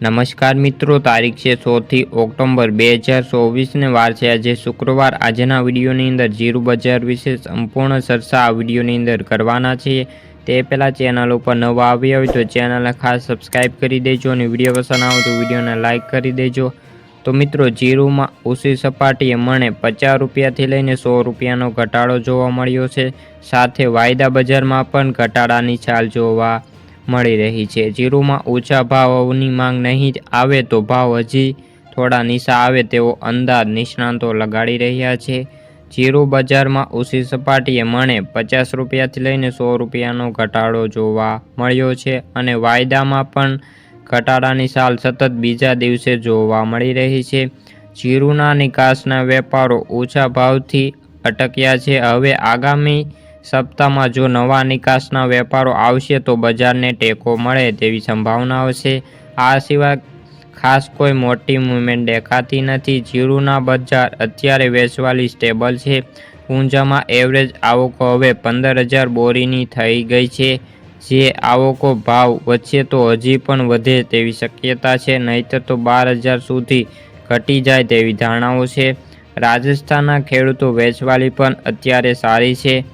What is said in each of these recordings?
નમસ્કાર મિત્રો, તારીખ છે સોથી ઓક્ટોબર બે હજાર ચોવીસને વાર છે આજે શુક્રવાર. આજના વિડીયોની અંદર જીરું બજાર વિશે સંપૂર્ણ ચર્ચા આ વિડીયોની અંદર કરવાના છીએ તે પહેલાં ચેનલ ઉપર નવા આવ્યા હોય તો ચેનલને ખાસ સબસ્ક્રાઈબ કરી દેજો અને વીડિયો પસંદ આવે તો વિડીયોને લાઇક કરી દેજો. તો મિત્રો જીરુમાં ઊંચી સપાટીએ મણે પચાસ રૂપિયાથી લઈને સો રૂપિયાનો ઘટાડો જોવા મળ્યો છે. સાથે વાયદા બજારમાં પણ ઘટાડાની ચાલ જોવા મળી રહી છે. જીરુમાં ઓછા ભાવની માંગ નહીં આવે તો ભાવ હજી થોડા નીચા આવે તેવો અંદાજ નિષ્ણાંતો લગાડી રહ્યા છે. જીરું બજારમાં ઓછી સપાટીએ મણે પચાસ રૂપિયાથી લઈને સો રૂપિયાનો ઘટાડો જોવા મળ્યો છે અને વાયદામાં પણ ઘટાડાની સાલ સતત બીજા દિવસે જોવા મળી રહી છે. જીરુના નિકાસના વેપારો ઓછા ભાવથી અટક્યા છે. હવે આગામી સપ્તાહમાં જો નવા નિકાસના વેપારો આવશે તો બજારને ટેકો મળે તેવી સંભાવનાઓ છે આ સિવાય ખાસ કોઈ મોટી મૂવમેન્ટ દેખાતી નથી. જીરુના બજાર અત્યારે વેચવાલી સ્ટેબલ છે. ઊંઝામાં એવરેજ આવકો હવે પંદર હજાર બોરીની થઈ ગઈ છે. જે આવકો ભાવ વચ્ચે તો હજી પણ વધે તેવી શક્યતા છે, નહીતર તો બાર હજાર સુધી ઘટી જાય તેવી ધારણાઓ છે. રાજસ્થાનના ખેડૂતો વેચવાલી પણ અત્યારે સારી છે.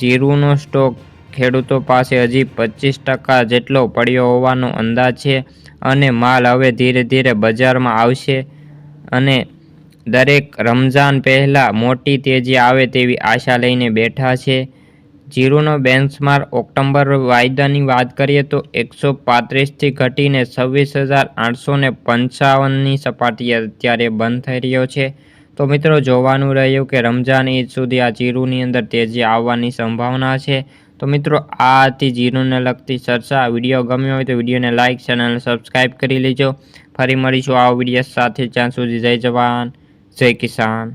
જીરુનો સ્ટોક ખેડૂતો પાસે હજી પચીસ ટકા જેટલો પડ્યો હોવાનો અંદાજ છે અને માલ હવે ધીરે ધીરે બજારમાં આવશે અને દરેક રમઝાન પહેલાં મોટી તેજી આવે તેવી આશા લઈને બેઠા છે. જીરુનો બેન્ચમાર્ક ઓક્ટોબર વાયદાની વાત કરીએ તો એકસો પાંત્રીસથી ઘટીને છવ્વીસ હજાર આઠસો પંચાવનની સપાટીએ અત્યારે બંધ થઈ રહ્યો છે. તો મિત્રો, જોવાનું રહ્યું કે રમઝાન ઈદ સુધી આ જીરુની અંદર તેજી આવવાની સંભાવના છે. તો મિત્રો આ હતી જીરુને લગતી ચર્ચા વીડિયો ગમ્યો હોય તો વિડીયોને લાઇક ચેનલ સબસ્ક્રાઈબ કરી લેજો. ફરી મળીશું આ વીડિયો સાથે. જ્યાં સુધી જય જવાન, જય કિસાન.